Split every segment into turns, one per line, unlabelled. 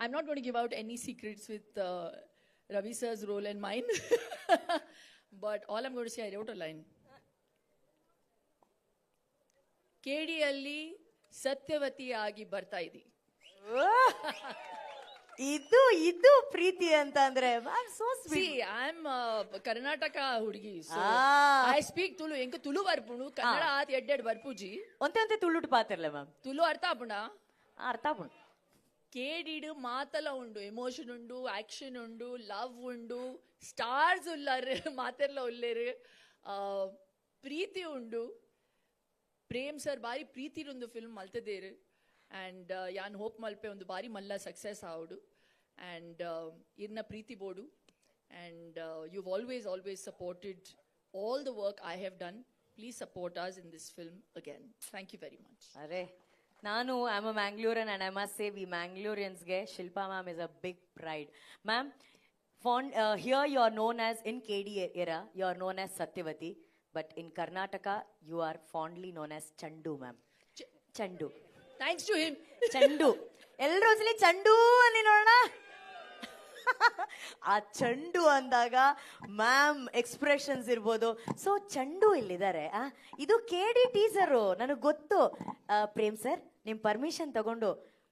I'm not going to give out any secrets with uh, Ravi sir's role and mine. but all I'm going to say, I wrote a line. ಕೇಡಿಯಲ್ಲಿ ಸತ್ಯವತಿಯಾಗಿ ಬರ್ತಾ ಇದ್ದಿ
ಇದು ಇದು ಪ್ರೀತಿ ಅಂತ ಅಂದ್ರೆ
am Karnataka ಹುಡುಗಿ. I speak Tulu ಎಂಕ ತುಳು ಬರ್ಪುಣು ಕನ್ನಡ ಆತ್ ಎಡ್ಡೆಡ್ ಬರ್ಪುಜಿ
ಒಂತೆ ಒಂತೆ ತುಳುಟ್ ಪಾತಿರ್ಲೆ ಮ್ಯಾಮ್
ತುಳು ಅರ್ಥ ಆಪುಣ
ಅರ್ಥ ಆಗ್ಬಿಡು
ಕೇಡಿಡು ಮಾತಲ ಉಂಡು ಎಮೋಷನ್ ಉಂಡು ಆಕ್ಷನ್ ಉಂಡು ಲವ್ ಉಂಡು ಸ್ಟಾರ್ಸ್ ಮಾತೆಲ್ಲ ಉಲ್ಲೇರು ಆ, ಪ್ರೀತಿ ಉಂಡು. ಪ್ರೇಮ್ ಸರ್ ಬಾರಿ ಪ್ರೀತಿರೊಂದು ಫಿಲ್ಮ್ ಮಲ್ತದೇರು. ಆ್ಯಂಡ್ ಯಾನ್ ಹೋಪ್ ಮಲ್ಪೆ ಒಂದು ಬಾರಿ ಮಲ್ಲ ಸಕ್ಸಸ್ ಆವಡು. ಆ್ಯಂಡ್ ಇರ್ನ ಪ್ರೀತಿ ಬೋಡು. And you always always supported all the work I have done please support us in this film again thank you very much
ಅರೆ ನಾನು I am a Mangalorean and I must say ಈ ಮ್ಯಾಂಗ್ಳೂರಿಯನ್ಸ್ಗೆ Shilpa ma'am is a big pride ma'am fond here you are known as in K D ಎರ you are known as Satyavati but in Karnataka you are fondly known as Chandu ma'am Chandu
thanks to him
Chandu ಎಲ್ಲರೂ ಚಂಡು ಅಲ್ಲಿ ನೋಡೋಣ ಆ ಚಂಡು ಅಂದಾಗ ma'am expressions ಇರ್ಬೋದು. So Chandu ಇಲ್ಲಿದ್ದಾರೆ. ಇದು ಕೆ ಡಿ ಟೀಸರು ನನಗೆ ಗೊತ್ತು. ಪ್ರೇಮ್ ಸರ್ ನಿಮ್ಮ ಪರ್ಮಿಷನ್ ತಗೊಂಡು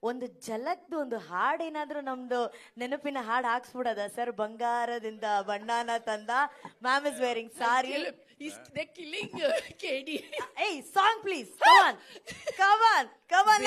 ಒಂದು ಜಲಕ್ದು ಒಂದು ಹಾಡು ಏನಾದರೂ ನಮ್ದು ನೆನಪಿನ ಹಾಡು ಹಾಕ್ಸ್ಬಿಡದ ಸರ್? ಬಂಗಾರದಿಂದ ಬಣ್ಣನ ತಂದ ಮ್ಯಾಮ್ ಇಸ್ ವೇರಿಂಗ್ ಸಾರಿ. ಏಯ್ song please come on come on come on